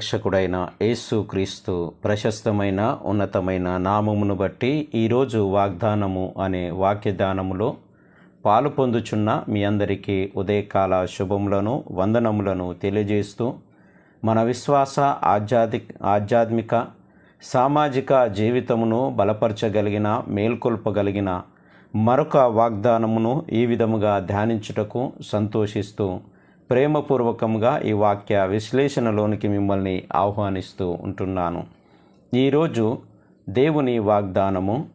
రక్షకుడైన యేసుక్రీస్తు ప్రశస్తమైన ఉన్నతమైన నామమును బట్టి ఈరోజు వాగ్దానము అనే వాక్యదానములో పాలు పొందుచున్న మీ అందరికీ ఉదయకాల శుభములను వందనములను తెలియజేస్తూ మన విశ్వాస ఆధ్యాత్మిక ఆధ్యాత్మిక సామాజిక జీవితమును బలపరచగలిగిన మేల్కొల్పగలిగిన మరొక వాగ్దానమును ఈ విధముగా ధ్యానించుటకు సంతోషిస్తూ ప్రేమపూర్వకంగా ఈ వాక్య విశ్లేషణలోనికి మిమ్మల్ని ఆహ్వానిస్తూ ఉంటున్నాను. ఈరోజు దేవుని వాగ్దానము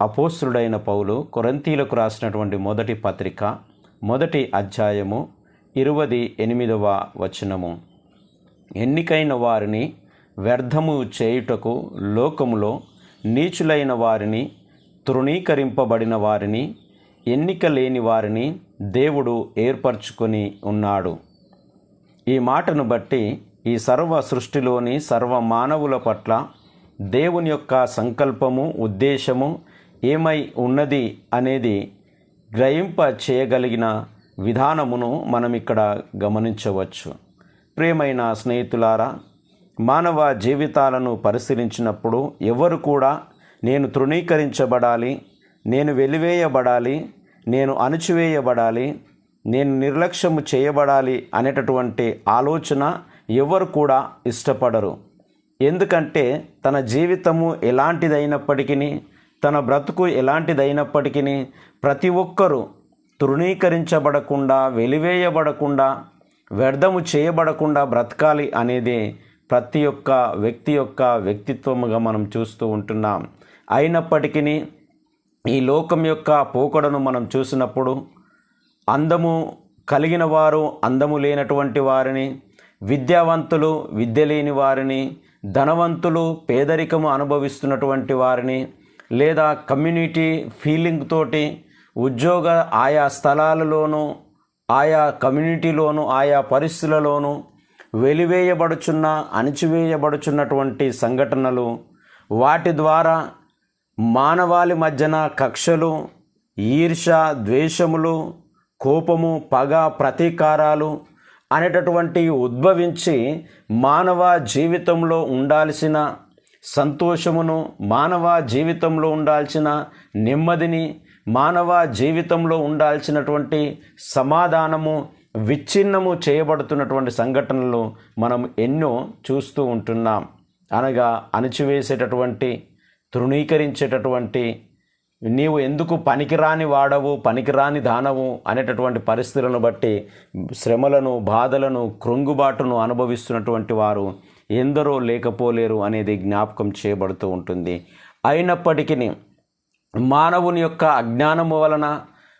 అపోస్తుడైన పౌలు కొరంతీలకు రాసినటువంటి మొదటి పత్రిక మొదటి అధ్యాయము ఇరవది ఎనిమిదవ వచనము. ఎన్నికైన వారిని వ్యర్థము చేయుటకు లోకములో నీచులైన వారిని తృణీకరింపబడిన వారిని ఎన్నిక లేని వారిని దేవుడు ఏర్పరచుకొని ఉన్నాడు. ఈ మాటను బట్టి ఈ సర్వ సృష్టిలోని సర్వ మానవుల పట్ల దేవుని యొక్క సంకల్పము ఉద్దేశము ఏమై ఉన్నది అనేది గ్రహింప చేయగలిగిన విధానమును మనం ఇక్కడ గమనించవచ్చు. ప్రేమైన స్నేహితులారా మానవ జీవితాలను పరిశీలించినప్పుడు ఎవరు కూడా నేను తృణీకరించబడాలి నేను వెలివేయబడాలి నేను అణచివేయబడాలి నేను నిర్లక్ష్యము చేయబడాలి అనేటటువంటి ఆలోచన ఎవరు కూడా ఇష్టపడరు. ఎందుకంటే తన జీవితము ఎలాంటిదైనప్పటికీ తన బ్రతుకు ఎలాంటిదైనప్పటికీ ప్రతి ఒక్కరూ తృణీకరించబడకుండా వెలివేయబడకుండా వ్యర్థము చేయబడకుండా బ్రతకాలి అనేది ప్రతి ఒక్క వ్యక్తి యొక్క వ్యక్తిత్వముగా మనం చూస్తూ ఉంటున్నాం. అయినప్పటికీ ఈ లోకం యొక్క పోకడను మనం చూసినప్పుడు అందము కలిగిన వారు అందము లేనటువంటి వారిని విద్యావంతులు విద్య లేని వారిని ధనవంతులు పేదరికము అనుభవిస్తున్నటువంటి వారిని లేదా కమ్యూనిటీ ఫీలింగ్ తోటి ఉద్యోగ ఆయా స్థలాలలోనూ ఆయా కమ్యూనిటీలోను ఆయా పరిస్థితులలోనూ వెలివేయబడుచున్న అణిచివేయబడుచున్నటువంటి సంఘటనలు వాటి ద్వారా మానవాళి మధ్యన కక్షలు ఈర్ష ద్వేషములు కోపము పగ ప్రతీకారాలు అనేటటువంటి ఉద్భవించి మానవ జీవితంలో ఉండాల్సిన సంతోషమును మానవ జీవితంలో ఉండాల్సిన నెమ్మదిని మానవ జీవితంలో ఉండాల్సినటువంటి సమాధానము విచ్ఛిన్నము చేయబడుతున్నటువంటి సంఘటనలు మనం ఎన్నో చూస్తూ ఉంటున్నాం. అనగా అణచివేసేటటువంటి తృణీకరించేటటువంటి నీవు ఎందుకు పనికిరాని వాడవు పనికిరాని దానవు అనేటటువంటి పరిస్థితులను బట్టి శ్రమలను బాధలను కృంగుబాటును అనుభవిస్తున్నటువంటి వారు ఎందరో లేకపోలేరు అనేది జ్ఞాపకం చేయబడుతూ ఉంటుంది. అయినప్పటికీ మానవుని యొక్క అజ్ఞానము వలన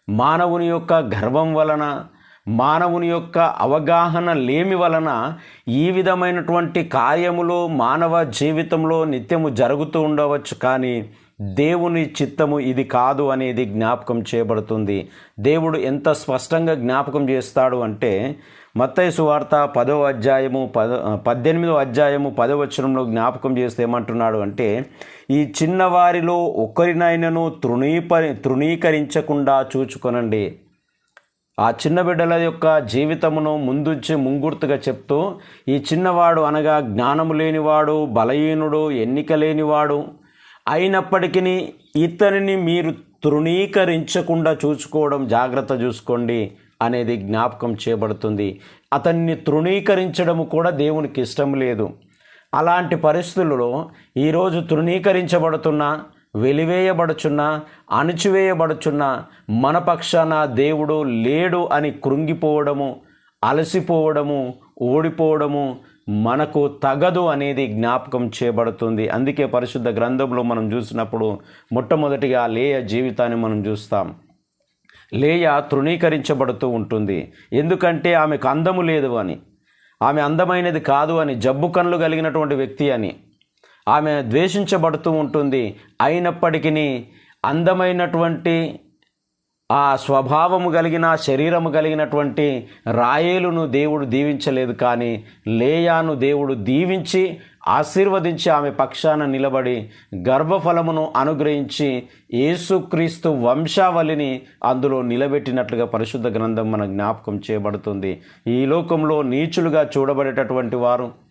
మానవుని యొక్క గర్వం వలన మానవుని యొక్క అవగాహన లేమి వలన ఈ విధమైనటువంటి కార్యములు మానవ జీవితంలో నిత్యము జరుగుతూ ఉండవచ్చు. కానీ దేవుని చిత్తము ఇది కాదు అనేది జ్ఞాపకం చేయబడుతుంది. దేవుడు ఎంత స్పష్టంగా జ్ఞాపకం చేస్తాడు అంటే మత్తయి సువార్త పదో అధ్యాయము పద పద్దెనిమిదో అధ్యాయము పదో వచనంలో జ్ఞాపకం చేస్తే ఏమంటున్నాడు అంటే ఈ చిన్నవారిలో ఒకరినైనను తృణీపరి తృణీకరించకుండా చూచుకొనండి. ఆ చిన్న బిడ్డల యొక్క జీవితమును ముందుంచి ముంగుర్తుగా చెప్తూ ఈ చిన్నవాడు అనగా జ్ఞానము లేనివాడు బలహీనుడు ఎన్నిక లేనివాడు అయినప్పటికీ ఇతనిని మీరు తృణీకరించకుండా చూసుకోవడం జాగ్రత్త చూసుకోండి అనేది జ్ఞాపకం చేయబడుతుంది. అతన్ని తృణీకరించడం కూడా దేవునికి ఇష్టం లేదు. అలాంటి పరిస్థితులలో ఈరోజు తృణీకరించబడుతున్న వెలివేయబడుచున్న అణిచివేయబడుచున్న మన పక్షాన దేవుడు లేడు అని కృంగిపోవడము అలసిపోవడము ఓడిపోవడము మనకు తగదు అనేది జ్ఞాపకం చేయబడుతుంది. అందుకే పరిశుద్ధ గ్రంథంలో మనం చూసినప్పుడు మొట్టమొదటిగా లేయ జీవితాన్ని మనం చూస్తాం. లేయ తృణీకరించబడుతూ ఉంటుంది. ఎందుకంటే ఆమెకు అందము లేదు అని ఆమె అందమైనది కాదు అని జబ్బు కళ్ళు కలిగినటువంటి వ్యక్తి అని. ఆమె ద్వేషించబడుతూ ఉంటుంది. అయినప్పటికీ అందమైనటువంటి ఆ స్వభావము కలిగిన శరీరము కలిగినటువంటి రాయేలును దేవుడు దీవించలేదు కానీ లేయాను దేవుడు దీవించి ఆశీర్వదించి ఆమె పక్షాన నిలబడి గర్భఫలమును అనుగ్రహించి యేసుక్రీస్తు వంశావళిని అందులో నిలబెట్టినట్లుగా పరిశుద్ధ గ్రంథం మన జ్ఞాపకం చేయబడుతుంది. ఈ లోకంలో నీచులుగా చూడబడేటటువంటి వారు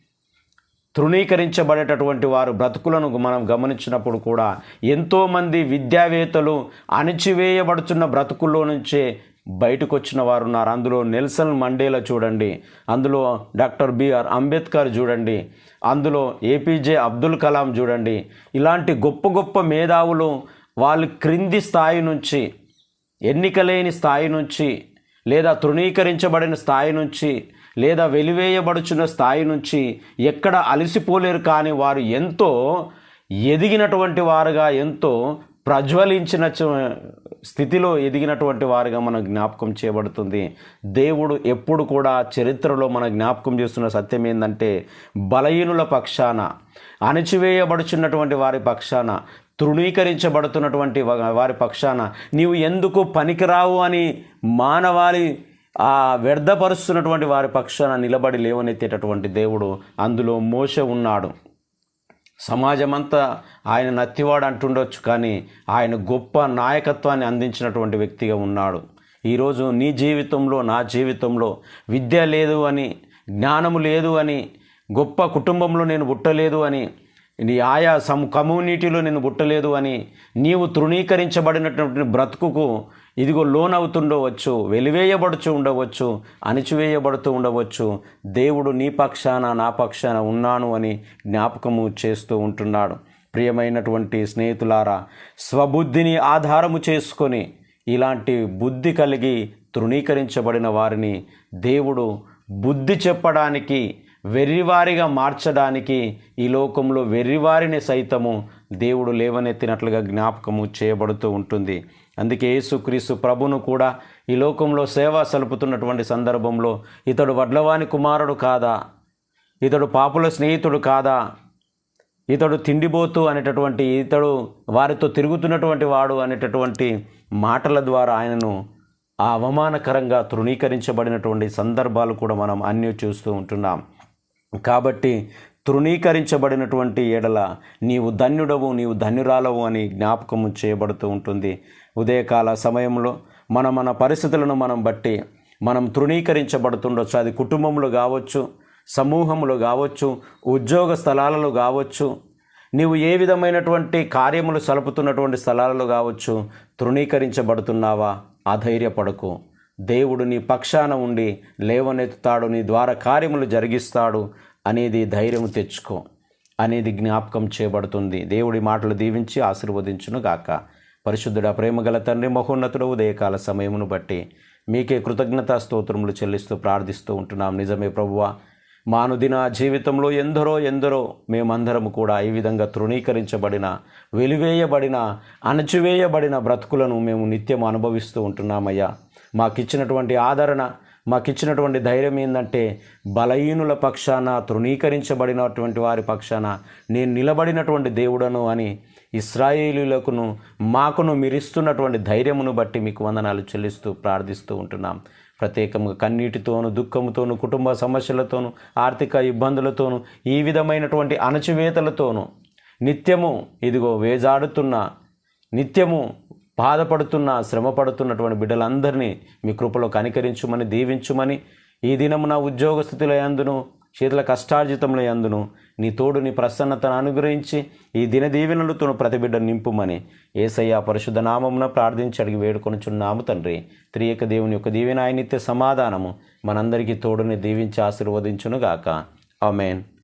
తృణీకరించబడేటటువంటి వారు బ్రతుకులను మనం గమనించినప్పుడు కూడా ఎంతోమంది విద్యావేత్తలు అణిచివేయబడుతున్న బ్రతుకుల్లో నుంచే బయటకు వచ్చిన వారు ఉన్నారు. అందులో నెల్సన్ మండేలా చూడండి అందులో డాక్టర్ బిఆర్ అంబేద్కర్ చూడండి అందులో ఏపీజే అబ్దుల్ కలాం చూడండి. ఇలాంటి గొప్ప గొప్ప మేధావులు వాళ్ళు క్రింది స్థాయి నుంచి ఎన్నికలేని స్థాయి నుంచి లేదా తృణీకరించబడిన స్థాయి నుంచి లేదా వెలివేయబడుచున్న స్థాయి నుంచి ఎక్కడ అలసిపోలేరు కానీ వారు ఎంతో ఎదిగినటువంటి వారుగా ఎంతో ప్రజ్వలించిన స్థితిలో ఎదిగినటువంటి వారుగా మన జ్ఞాపకం చేయబడుతుంది. దేవుడు ఎప్పుడు కూడా చరిత్రలో మన జ్ఞాపకం చేస్తున్న సత్యం ఏంటంటే బలహీనుల పక్షాన అణచివేయబడుచున్నటువంటి వారి పక్షాన తృణీకరించబడుతున్నటువంటి వారి పక్షాన నీవు ఎందుకు పనికిరావు అని మానవాళి ఆ వ్యర్థపరుస్తున్నటువంటి వారి పక్షాన నిలబడి లేవనెత్తేటటువంటి దేవుడు అందులో మోస ఉన్నాడు. సమాజమంతా ఆయన నత్తివాడు అంటుండొచ్చు కానీ ఆయన గొప్ప నాయకత్వాన్ని అందించినటువంటి వ్యక్తిగా ఉన్నాడు. ఈరోజు నీ జీవితంలో నా జీవితంలో విద్య లేదు అని జ్ఞానము లేదు అని గొప్ప కుటుంబంలో నేను పుట్టలేదు అని నీ ఆయా సమ్ కమ్యూనిటీలో నేను పుట్టలేదు అని నీవు తృణీకరించబడినటువంటి బ్రతుకుకు ఇదిగో లోన్ అవుతుండవచ్చు వెలివేయబడుచు ఉండవచ్చు అణిచివేయబడుతూ ఉండవచ్చు దేవుడు నీ పక్షాన నా పక్షాన ఉన్నాను అని జ్ఞాపకము చేస్తూ ఉంటున్నాడు. ప్రియమైనటువంటి స్నేహితులారా స్వబుద్ధిని ఆధారము చేసుకొని ఇలాంటి బుద్ధి కలిగి తృణీకరించబడిన వారిని దేవుడు బుద్ధి చెప్పడానికి వెర్రివారిగా మార్చడానికి ఈ లోకంలో వెర్రివారిని సైతము దేవుడు లేవనెత్తినట్లుగా జ్ఞాపకము చేయబడుతూ ఉంటుంది. అందుకే యేసుక్రీస్తు ప్రభును కూడా ఈ లోకంలో సేవ సలుపుతున్నటువంటి సందర్భంలో ఇతడు వడ్లవాని కుమారుడు కాదా? ఇతడు పాపుల స్నేహితుడు కాదా? ఇతడు తిండిబోతు అనేటటువంటి ఇతడు వారితో తిరుగుతున్నటువంటి వాడు అనేటటువంటి మాటల ద్వారా ఆయనను ఆ అవమానకరంగా తృణీకరించబడినటువంటి సందర్భాలు కూడా మనం అన్నీ చూస్తూ ఉంటున్నాం. కాబట్టి తృణీకరించబడినటువంటి ఎడల నీవు ధన్యుడవు నీవు ధన్యురాలవు అని జ్ఞాపకము చేయబడుతూ ఉంటుంది. ఉదయకాల సమయంలో మన మన పరిస్థితులను మనం బట్టి మనం తృణీకరించబడుతుండొచ్చు. అది కుటుంబంలో కావచ్చు సమూహములు కావచ్చు ఉద్యోగ స్థలాలలో కావచ్చు నీవు ఏ విధమైనటువంటి కార్యములు సలుపుతున్నటువంటి స్థలాలలో కావచ్చు తృణీకరించబడుతున్నావా? అధైర్యపడకు. దేవుడు నీ పక్షాన ఉండి లేవనెత్తుతాడు నీ ద్వారా కార్యములు జరిగిస్తాడు. అనేది ధైర్యం తెచ్చుకో. అనేది జ్ఞాపకం చేయబడుతుంది. దేవుడి మాటలు దీవించి ఆశీర్వదించును గాక. పరిశుద్ధుడ ప్రేమగల తండ్రి మహోన్నతుడు ఉదయకాల సమయమును బట్టి మీకే కృతజ్ఞతా స్తోత్రములు చెల్లిస్తూ ప్రార్థిస్తూ ఉంటున్నాం. నిజమే ప్రభువ మానుదిన జీవితంలో ఎందరో ఎందరో మేమందరము కూడా ఈ విధంగా తృణీకరించబడిన వెలివేయబడిన అణచివేయబడిన బ్రతుకులను మేము నిత్యం అనుభవిస్తూ ఉంటున్నామయ్యా. మాకిచ్చినటువంటి ఆదరణ మాకిచ్చినటువంటి ధైర్యం ఏంటంటే బలహీనుల పక్షాన తృణీకరించబడినటువంటి వారి పక్షాన నేను నిలబడినటువంటి దేవుడను అని ఇస్రాయేలీలకును మాకును మిరిస్తున్నటువంటి ధైర్యమును బట్టి మీకు వందనాలు చెల్లిస్తూ ప్రార్థిస్తూ ఉంటున్నాం. ప్రత్యేకంగా కన్నీటితోను దుఃఖముతోను కుటుంబ సమస్యలతోను ఆర్థిక ఇబ్బందులతోను ఈ విధమైనటువంటి అణచివేతలతోనూ నిత్యము ఇదిగో వేజాడుతున్న నిత్యము బాధపడుతున్న శ్రమపడుతున్నటువంటి బిడ్డలందరినీ మీ కృపలో కనికరించుమని దీవించుమని ఈ దినమున ఉద్యోగ స్థితిలో అందును శీతల కష్టార్జితంలో అందును నీ తోడు నీ ప్రసన్నతను అనుగ్రహించి ఈ దిన దీవెనలతో ప్రతి బిడ్డ నింపుమని ఏసయ్య పరిశుద్ధ నామమున ప్రార్థించి అడిగి వేడుకొనుచున్నాము తండ్రి. త్రియక దేవుని యొక్క దీవెన ఆయన సమాధానము మనందరికీ తోడుని దీవించి ఆశీర్వదించునుగాక. ఆమెన్.